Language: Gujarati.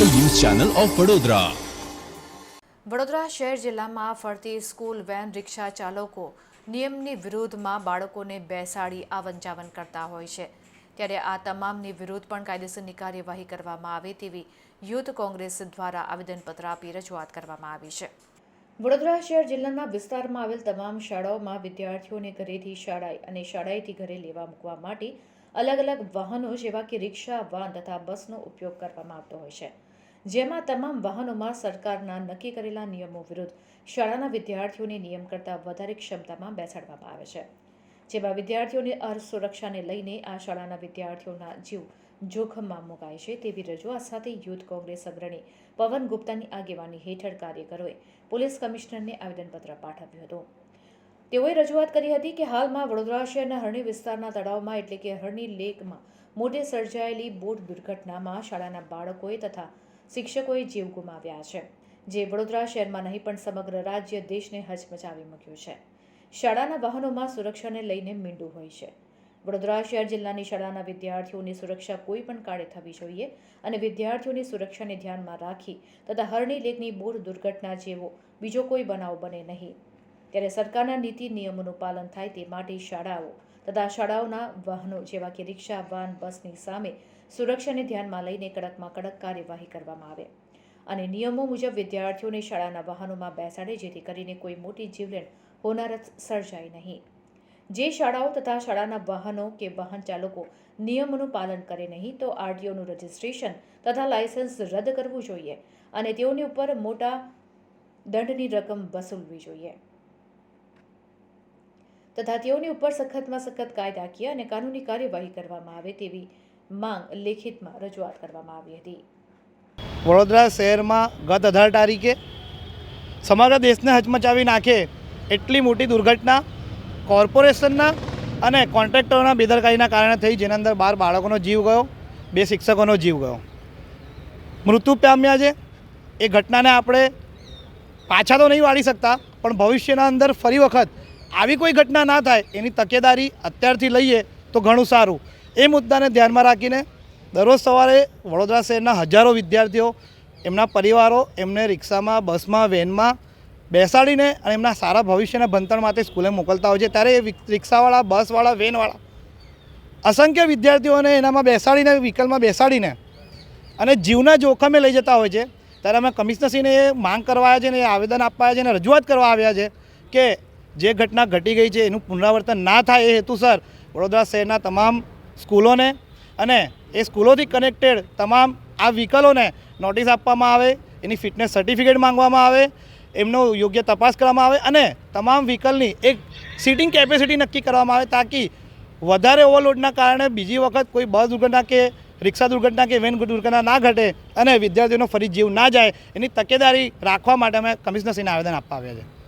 Channel of Vadodara. વડોદરા શહેર જિલ્લામાં ફરતી સ્કૂલ વેન રિક્ષા ચાલકો નિયમની વિરુદ્ધમાં બાળકોને બેસાડી આવન જાવન કરતા હોય છે. ત્યારે આ તમામની વિરુદ્ધ પણ કાયદેસરની કાર્યવાહી કરવામાં આવે તેવી યુથ કોંગ્રેસ દ્વારા આવેદનપત્ર આપી રજૂઆત કરવામાં આવી છે. વડોદરા શહેર જિલ્લાના વિસ્તારમાં આવેલ તમામ શાળાઓમાં વિદ્યાર્થીઓને ઘરેથી શાળાએ અને શાળાએથી ઘરે લેવા મૂકવા માટે અલગ અલગ વાહનો જેવા કે રિક્ષા, વાન તથા બસનો ઉપયોગ કરવામાં આવતો હોય છે. જેમાં તમામ વાહનોમાં સરકારના નક્કી કરેલા નિયમો વિરુદ્ધ શાળાના વિદ્યાર્થીઓને નિયમ કરતાં વધારે ક્ષમતામાં બેસાડવામાં આવે છે. જેમાં વિદ્યાર્થીઓની અર્થ સુરક્ષાને લઈને આ શાળાના વિદ્યાર્થીઓના જીવ જોખમમાં મુકાય છે તેવી રજૂઆત સાથે યુથ કોંગ્રેસ અગ્રણી પવન ગુપ્તાની આગેવાની હેઠળ કાર્યકરોએ પોલીસ કમિશનરને આવેદનપત્ર પાઠવ્યું હતું. તેઓએ રજૂઆત કરી હતી કે હાલમાં વડોદરા શહેરના હરણી વિસ્તારના તળાવમાં એટલે કે હરણી લેકમાં મોટે સર્જાયેલી બોટ દુર્ઘટનામાં શાળાના બાળકોએ તથા શિક્ષકોએ જીવ ગુમાવ્યા છે, જે વડોદરા શહેરમાં નહીં પણ સમગ્ર રાજ્ય દેશને હચમચાવી મૂક્યું છે. શાળાના વાહનોમાં સુરક્ષાને લઈને મીંડું હોય છે. વડોદરા શહેર જિલ્લાની શાળાના વિદ્યાર્થીઓની સુરક્ષા કોઈ પણ કાળે થવી જોઈએ અને વિદ્યાર્થીઓની સુરક્ષાને ધ્યાનમાં રાખી તથા હરણી લેકની બોટ દુર્ઘટના જેવો બીજો કોઈ બનાવ બને નહીં. ત્યારે સરકારના નીતિ નિયમોનું પાલન થાય તે માટે શાળાઓ તથા શાળાઓના વાહનો જેવા કે રિક્ષા, વાન, બસની સામે સુરક્ષાને ધ્યાનમાં લઈને કડકમાં કડક કાર્યવાહી કરવામાં આવે. અને નિયમો મુજબ વિદ્યાર્થીઓને શાળાના વાહનોમાં બેસાડે જેથી કરીને કોઈ મોટી જીવલેણ હોનારત સર્જાય નહીં. જે શાળાઓ તથા શાળાના વાહનો કે વાહન ચાલકો નિયમોનું પાલન કરે નહીં, તો આરટીઓનું રજિસ્ટ્રેશન તથા લાયસન્સ રદ કરવું જોઈએ અને તેઓની ઉપર મોટા દંડની રકમ વસૂલવી જોઈએ. તથા તેઓની ઉપર સખતમાં સખત કાયદાકીય અને કાનૂની કાર્યવાહી કરવામાં આવે તેવી માંગ લેખિતમાં રજૂઆત કરવામાં આવી હતી. વડોદરા શહેરમાં ગત અઢાર તારીખે સમગ્ર દેશને હચમચાવી નાખે એટલી મોટી દુર્ઘટના કોર્પોરેશનના અને કોન્ટ્રાક્ટરોના બેદરકારીના કારણે થઈ, જેના અંદર બાર બાળકોનો જીવ ગયો, બે શિક્ષકોનો જીવ ગયો. મૃત્યુ પામ્યા છે એ ઘટનાને આપણે પાછા તો નહીં વાળી શકતા, પણ ભવિષ્યના અંદર ફરી વખત આવી કોઈ ઘટના ના થાય, એની તકેદારી અત્યારથી લઈએ તો ઘણું સારું. એ મુદ્દાને ધ્યાનમાં રાખીને દરરોજ સવારે વડોદરા શહેરના હજારો વિદ્યાર્થીઓ, એમના પરિવારો એમને રિક્ષામાં, બસમાં, વેનમાં બેસાડીને અને એમના સારા ભવિષ્યના ભણતર માટે સ્કૂલે મોકલતા હોય છે. ત્યારે એ રિક્ષાવાળા, બસવાળા, વેનવાળા અસંખ્ય વિદ્યાર્થીઓને એનામાં બેસાડીને, વ્હીકલમાં બેસાડીને અને જીવના જોખમે લઈ જતા હોય છે. ત્યારે અમે કમિશનરશ્રીને એ માંગ કરવા આવ્યા છે ને એ આવેદન આપવા આવ્યા છે અને રજૂઆત કરવા આવ્યા છે કે જે ઘટના ઘટી ગઈ છે એનું પુનરાવર્તન ના થાય એ હેતુસર વડોદરા શહેરના તમામ સ્કૂલોને અને એ સ્કૂલોથી કનેક્ટેડ તમામ આ વ્હીકલોને નોટિસ આપવામાં આવે, એની ફિટનેસ સર્ટિફિકેટ માંગવામાં આવે, એમનો યોગ્ય તપાસ કરવામાં આવે અને તમામ વ્હીકલની એક સીટિંગ કેપેસિટી નક્કી કરવામાં આવે તાકી વધારે ઓવરલોડના કારણે બીજી વખત કોઈ બસ દુર્ઘટના કે રિક્ષા દુર્ઘટના કે વેન દુર્ઘટના ના ઘટે અને વિદ્યાર્થીઓનો ફરી જીવ ના જાય, એની તકેદારી રાખવા માટે અમે કમિશનરશ્રીને આવેદન આપવા આવ્યા છે.